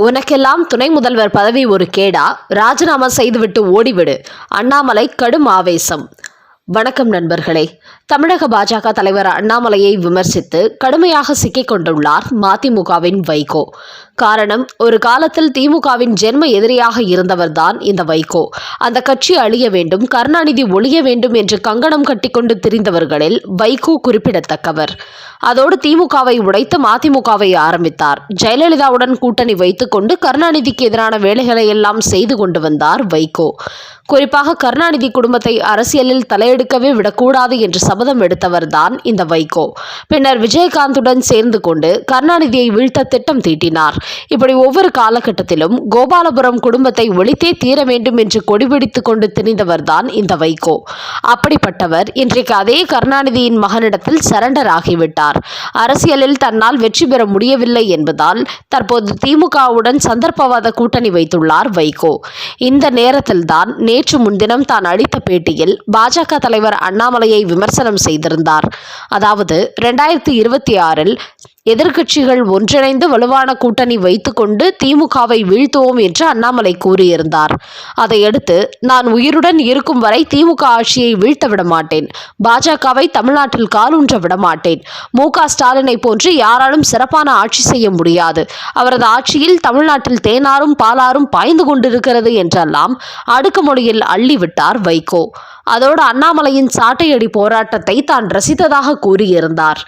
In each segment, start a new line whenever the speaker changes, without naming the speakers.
உனக்கெல்லாம் துணை முதல்வர் பதவி ஒரு கேடா. ராஜினாமா செய்துவிட்டு ஓடிவிடு. அண்ணாமலை கடும் ஆவேசம். வணக்கம் நண்பர்களே. தமிழக பாஜக தலைவர் அண்ணாமலையை விமர்சித்து கடுமையாக சிக்கிக் கொண்டுள்ளார் மதிமுகவின் வைகோ. காரணம் ஒரு காலத்தில் திமுகவின் ஜென்ம எதிரியாக இருந்தவர்தான் இந்த வைகோ. அந்த கட்சி அழிய வேண்டும் கருணாநிதி ஒழிய வேண்டும் என்று கங்கணம் கட்டிக்கொண்டு திரிந்தவர்களில் வைகோ குறிப்பிடத்தக்கவர். அதோடு திமுகவை உடைத்து மதிமுகவை ஆரம்பித்தார். ஜெயலலிதாவுடன் கூட்டணி வைத்துக்கொண்டு கருணாநிதிக்கு எதிரான வேலைகளை எல்லாம் செய்து கொண்டு வந்தார் வைகோ. குறிப்பாக கருணாநிதி குடும்பத்தை அரசியலில் தலையெடுக்கவே விடக்கூடாது என்று சபதம் எடுத்தவர்தான் இந்த வைகோ. பின்னர் விஜயகாந்துடன் சேர்ந்து கொண்டு கருணாநிதியை வீழ்த்த திட்டம் தீட்டினார். இப்படி ஒவ்வொரு காலகட்டத்திலும் கோபாலபுரம் குடும்பத்தை ஒழித்தே தீர வேண்டும் என்று கொடிபிடித்து கொண்டு திணிந்தவர்தான் இந்த வைகோ. அப்படிப்பட்டவர் இன்றைக்கு அதே கருணாநிதியின் மகனிடத்தில் சரண்டர் ஆகிவிட்டார் அரசியலில் தன்னால் வெற்றி பெற முடியவில்லை என்பதால் தற்போது திமுகவுடன் சந்தர்ப்பவாத கூட்டணி வைத்துள்ளார் வைகோ. இந்த நேரத்தில்தான் நேற்று முன்தினம் தான் அளித்த பேட்டியில் பாஜக தலைவர் அண்ணாமலையை விமர்சனம் செய்திருந்தார். அதாவது ரெண்டாயிரத்தி இருபத்தி ஆறில் எதிர்க்கட்சிகள் ஒன்றிணைந்து வலுவான கூட்டணி வைத்துக்கொண்டு திமுகவை வீழ்த்துவோம் என்று அண்ணாமலை கூறியிருந்தார். அதையடுத்து நான் உயிருடன் இருக்கும் வரை திமுக ஆட்சியை வீழ்த்த விட மாட்டேன் பாஜகவை தமிழ்நாட்டில் காலூன்ற விடமாட்டேன். மு க ஸ்டாலினை போன்று யாராலும் சிறப்பான ஆட்சி செய்ய முடியாது. அவரது ஆட்சியில் தமிழ்நாட்டில் தேனாரும் பாலாரும் பாய்ந்து கொண்டிருக்கிறது என்றெல்லாம் அடுக்குமொழியில் அள்ளிவிட்டார் வைகோ. அதோடு அண்ணாமலையின் சாட்டையடி போராட்டத்தை தான் ரசித்ததாக கூறியிருந்தார்.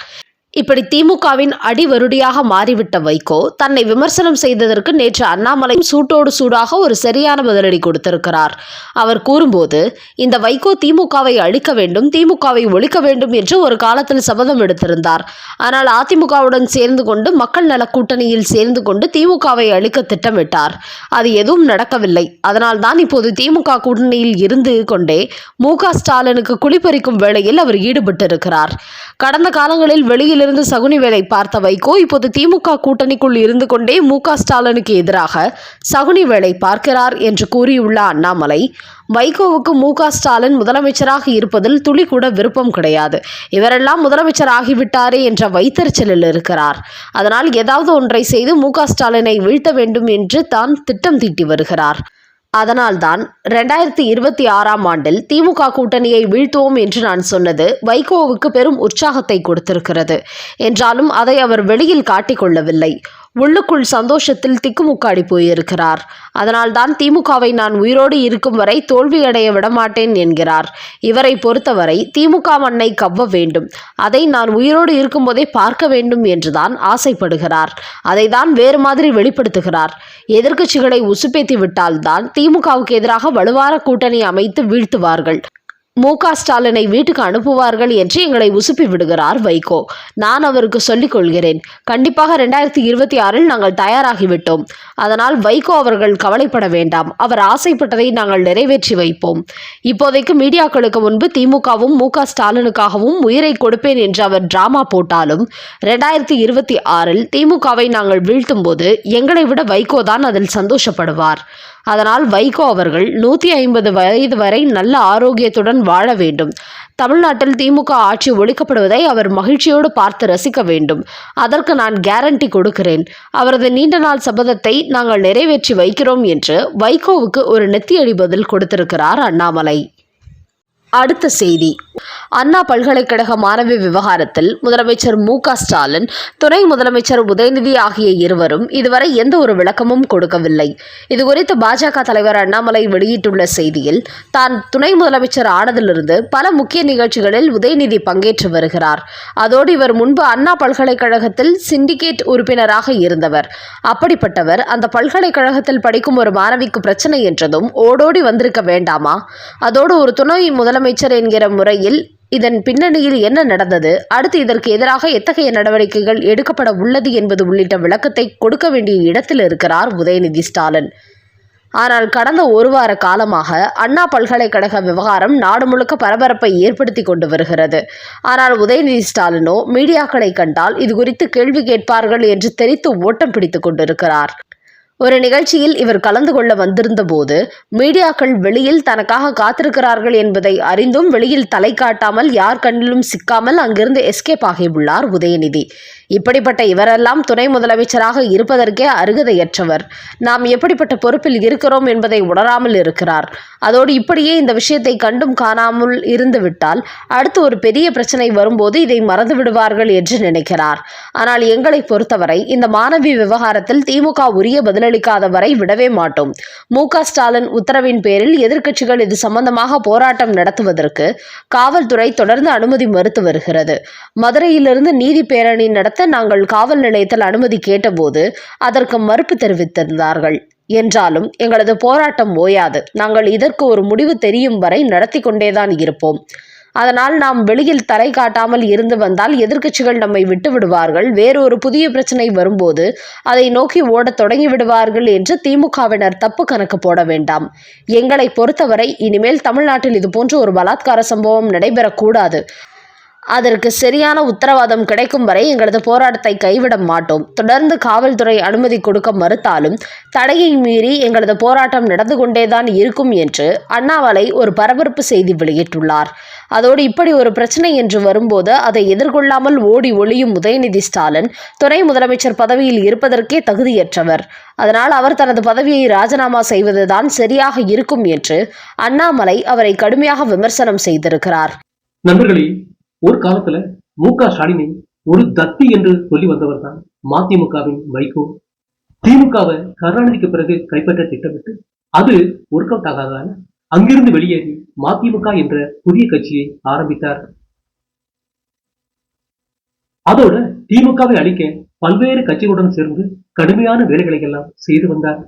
இப்படி திமுகவின் அடிவருடியாக மாறிவிட்ட வைகோ தன்னை விமர்சனம் செய்ததற்கு நேற்று அண்ணாமலையும் சூட்டோடு சூடாக ஒரு சரியான பதிலடி கொடுத்திருக்கிறார். அவர் கூறும்போது இந்த வைகோ திமுகவை அழிக்க வேண்டும் திமுகவை ஒழிக்க வேண்டும் என்று ஒரு காலத்தில் சபதம் எடுத்திருந்தார். ஆனால் அதிமுகவுடன் சேர்ந்து கொண்டு மக்கள் நல கூட்டணியில் சேர்ந்து கொண்டு திமுகவை அழிக்க திட்டமிட்டார். அது எதுவும் நடக்கவில்லை. அதனால் தான் இப்போது திமுக கூட்டணியில் இருந்து கொண்டே மு ஸ்டாலினுக்கு குளிப்பறிக்கும் வேளையில் அவர் ஈடுபட்டிருக்கிறார். கடந்த காலங்களில் வெளியில் வெளியிலிருந்து சகுனி வேலை பார்த்த வைகோ இப்போது திமுக கூட்டணிக்குள் இருந்து கொண்டே மு ஸ்டாலினுக்கு எதிராக சகுனி வேலை பார்க்கிறார் என்று கூறியுள்ள அண்ணாமலை வைகோவுக்கு மு ஸ்டாலின் முதலமைச்சராக இருப்பதில் துளி கூட விருப்பம் கிடையாது. இவரெல்லாம் முதலமைச்சர் ஆகிவிட்டாரே என்ற வைத்தறிச்சலில் இருக்கிறார். அதனால் ஏதாவது ஒன்றை செய்து மு ஸ்டாலினை வீழ்த்த வேண்டும் என்று தான் திட்டம் தீட்டி வருகிறார். அதனால்தான் ரெண்டாயிரத்தி இருபத்தி ஆறாம் ஆண்டில் திமுக கூட்டணியை வீழ்த்துவோம் என்று நான் சொன்னது வைகோவுக்கு பெரும் உற்சாகத்தை கொடுத்திருக்கிறது. என்றாலும் அதை அவர் வெளியில் காட்டிக்கொள்ளவில்லை உள்ளுக்குள் சந்தோஷத்தில் திக்குமுக்காடி போயிருக்கிறார். அதனால்தான் திமுகவை நான் உயிரோடு இருக்கும் வரை தோல்வியடைய விடமாட்டேன் என்கிறார். இவரை பொறுத்தவரை திமுக மண்ணை கவ்வ வேண்டும். அதை நான் உயிரோடு இருக்கும்போதே பார்க்க வேண்டும் என்றுதான் ஆசைப்படுகிறார். அதை தான் வேறு மாதிரி வெளிப்படுத்துகிறார். எதிர்க்கட்சிகளை உசுப்பேத்தி விட்டால்தான் திமுகவுக்கு எதிராக வலுவான கூட்டணி அமைத்து வீழ்த்துவார்கள். மு க ஸ்டாலினை வீட்டுக்கு அனுப்புவார்கள் என்று எங்களை உசுப்பி விடுகிறார் வைகோ. நான் அவருக்கு சொல்லிக் கொள்கிறேன். கண்டிப்பாக ரெண்டாயிரத்தி இருபத்தி ஆறில் நாங்கள் தயாராகிவிட்டோம். அதனால் வைகோ அவர்கள் கவலைப்பட வேண்டாம். அவர் ஆசைப்பட்டதை நாங்கள் நிறைவேற்றி வைப்போம். இப்போதைக்கு மீடியாக்களுக்கு முன்பு திமுகவும் மு க ஸ்டாலினுக்காகவும் உயிரை கொடுப்பேன் என்று அவர் டிராமா போட்டாலும் ரெண்டாயிரத்தி இருபத்தி ஆறில் திமுகவை நாங்கள் வீழ்த்தும் போது எங்களை விட வைகோ தான் அதில் சந்தோஷப்படுவார். அதனால் வைகோ அவர்கள் நூற்றி ஐம்பது வயது வரை நல்ல ஆரோக்கியத்துடன் வாழ வேண்டும். தமிழ்நாட்டில் திமுக ஆட்சி ஒழிக்கப்படுவதை அவர் மகிழ்ச்சியோடு பார்த்து ரசிக்க வேண்டும். அதற்கு நான் கேரண்டி கொடுக்கிறேன். அவரது நீண்ட நாள் சபதத்தை நாங்கள் நிறைவேற்றி வைக்கிறோம் என்று வைகோவுக்கு ஒரு நெத்தியடி பதில் கொடுத்திருக்கிறார் அண்ணாமலை. அடுத்த செய்தி. அண்ணா பல்கலைக்கழக மாணவி விவகாரத்தில் முதலமைச்சர் மு க ஸ்டாலின் துணை முதலமைச்சர் உதயநிதி ஆகிய இருவரும் இதுவரை எந்த ஒரு விளக்கமும் கொடுக்கவில்லை. இதுகுறித்து பாஜக தலைவர் அண்ணாமலை வெளியிட்டுள்ள செய்தியில் தான் துணை முதலமைச்சர் ஆனதிலிருந்து பல முக்கிய நிகழ்ச்சிகளில் உதயநிதி பங்கேற்று வருகிறார். அதோடு இவர் முன்பு அண்ணா பல்கலைக்கழகத்தில் சிண்டிகேட் உறுப்பினராக இருந்தவர். அப்படிப்பட்டவர் அந்த பல்கலைக்கழகத்தில் படிக்கும் ஒரு மாணவிக்கு பிரச்சனை என்றதும் ஓடோடி வந்திருக்க வேண்டாமா? அதோடு ஒரு துணை முதல் முதலமைச்சர் என்கிற முறையில் இதன் பின்னணியில் என்ன நடந்தது? அடுத்து இதற்கு எதிராக எத்தகைய நடவடிக்கைகள் எடுக்கப்பட உள்ளது என்பது உள்ளிட்ட விளக்கத்தை கொடுக்க வேண்டிய இடத்தில் இருக்கிறார் உதயநிதி ஸ்டாலின். ஆனால் கடந்த ஒரு வார காலமாக அண்ணா பல்கலைக்கழக விவகாரம் நாடு முழுக்க பரபரப்பை ஏற்படுத்தி கொண்டு வருகிறது. ஆனால் உதயநிதி ஸ்டாலினோ மீடியாக்களை கண்டால் இது குறித்து கேள்வி கேட்பார்கள் என்று தெரித்து ஓட்டம் பிடித்துக் கொண்டிருக்கிறார். ஒரு நிகழ்ச்சியில் இவர் கலந்து கொள்ள வந்திருந்த போது மீடியாக்கள் வெளியில் தனக்காக காத்திருக்கிறார்கள் என்பதை அறிந்தும் வெளியில் தலை காட்டாமல் யார் கண்ணிலும் சிக்காமல் அங்கிருந்து எஸ்கேப் ஆகியுள்ளார் உதயநிதி. இப்படிப்பட்ட இவரெல்லாம் துணை முதலமைச்சராக இருப்பதற்கே அருகதையற்றவர். நாம் எப்படிப்பட்ட பொறுப்பில் இருக்கிறோம் என்பதை உணராமல் இருக்கிறார். அதோடு இப்படியே இந்த விஷயத்தை கண்டும் காணாமல் இருந்துவிட்டால் அடுத்து ஒரு பெரிய பிரச்சனை வரும்போது இதை மறந்து விடுவார்கள் என்று நினைக்கிறார். ஆனால் எங்களை பொறுத்தவரை இந்த மாணவி விவகாரத்தில் திமுக உரிய பதிலளிக்காத வரை விடவே மாட்டோம். மு. க. ஸ்டாலின் உத்தரவின் பேரில் எதிர்க்கட்சிகள் இது சம்பந்தமாக போராட்டம் நடத்துவதற்கு காவல்துறை தொடர்ந்து அனுமதி மறுத்து வருகிறது. மதுரையிலிருந்து நீதி பேரணி நடத்த நாங்கள் காவல் நிலையத்தில் அனுமதி கேட்டபோது அதற்கு மறுப்பு தெரிவித்திருந்தார்கள். என்றாலும் எங்களது போராட்டம் ஓயாது. நாங்கள் இதற்கு ஒரு முடிவு தெரியும் வரை நடத்தி கொண்டேதான் இருப்போம். அதனால் நாம் வெளியில் தலை காட்டாமல் இருந்து வந்தால் எதிர்க்கட்சிகள் நம்மை விட்டு விடுவார்கள். வேறொரு புதிய பிரச்சனை வரும்போது அதை நோக்கி ஓடத் தொடங்கி விடுவார்கள் என்று திமுகவினர் தப்பு கணக்கு போட வேண்டாம். எங்களை பொறுத்தவரை இனிமேல் தமிழ்நாட்டில் இதுபோன்ற ஒரு பலாத்கார சம்பவம் நடைபெறக்கூடாது. அதற்கு சரியான உத்தரவாதம் கிடைக்கும் வரை எங்களது போராட்டத்தை கைவிட மாட்டோம். தொடர்ந்து காவல்துறை அனுமதி கொடுக்க மறுத்தாலும் தடையை மீறி எங்களது போராட்டம் நடந்து கொண்டேதான் இருக்கும் என்று அண்ணாமலை ஒரு பரபரப்பு செய்தி வெளியிட்டுள்ளார். அதோடு இப்படி ஒரு பிரச்சனை என்று வரும்போது அதை எதிர்கொள்ளாமல் ஓடி ஒளியும் உதயநிதி ஸ்டாலின் துணை முதலமைச்சர் பதவியில் இருப்பதற்கே தகுதியற்றவர். அதனால் அவர் தனது பதவியை ராஜினாமா செய்வதுதான் சரியாக இருக்கும் என்று அண்ணாமலை அவரை கடுமையாக விமர்சனம் செய்திருக்கிறார்.
நண்பர்களே ஒரு காலத்துல மு க ஸ்டாலினை ஒரு தத்தி என்று சொல்லி வந்தவர் தான் மதிமுகவின் வைகோ. திமுகவை கருணாநிதிக்கு பிறகு கைப்பற்ற திட்டமிட்டு அது ஒர்க் அவுட் ஆகாதால் அங்கிருந்து வெளியேறி மதிமுக என்ற புதிய கட்சியை ஆரம்பித்தார். அதோட திமுகவை அழிக்க பல்வேறு கட்சிகளுடன் சேர்ந்து கடுமையான வேலைகளை எல்லாம் செய்து வந்தார்.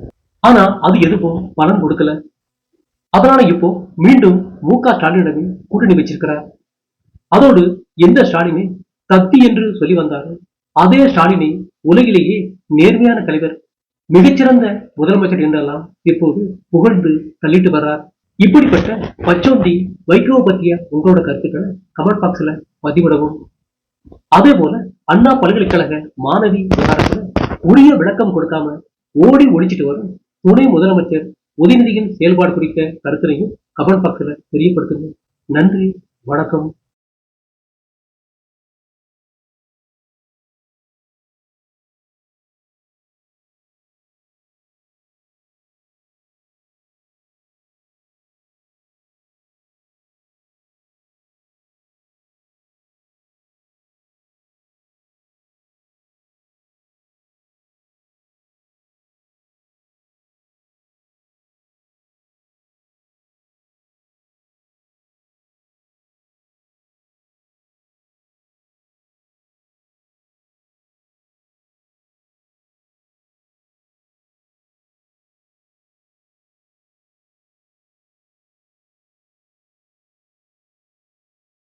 ஆனா அது எதுவும் பலன் கொடுக்கல. அதனால இப்போ மீண்டும் மு க ஸ்டாலினிடமே கூட்டணி வச்சிருக்கிறார். அதோடு எந்த ஸ்டாலினை தத்தி என்று சொல்லி வந்தாரோ அதே ஸ்டாலினை உலகிலேயே நேர்மையான தலைவர் மிகச்சிறந்த முதலமைச்சர் என்றெல்லாம் இப்போது புகழ்ந்து தள்ளிட்டு வர்றார். இப்படிப்பட்ட பச்சோந்தி வைகோ பற்றிய உங்களோட கருத்துக்களை கமெண்ட் பாக்ஸ்ல பதிவிடவும். அதே போல அண்ணா பல்கலைக்கழக மாணவி விவகாரத்துல உரிய விளக்கம் கொடுக்காம ஓடி ஒழிச்சிட்டு வரும் துணை முதலமைச்சர் உதயநிதியின் செயல்பாடு குறித்த கருத்தினையும் கமெண்ட் பாக்ஸ்ல தெரியப்படுத்துங்க. நன்றி வணக்கம்.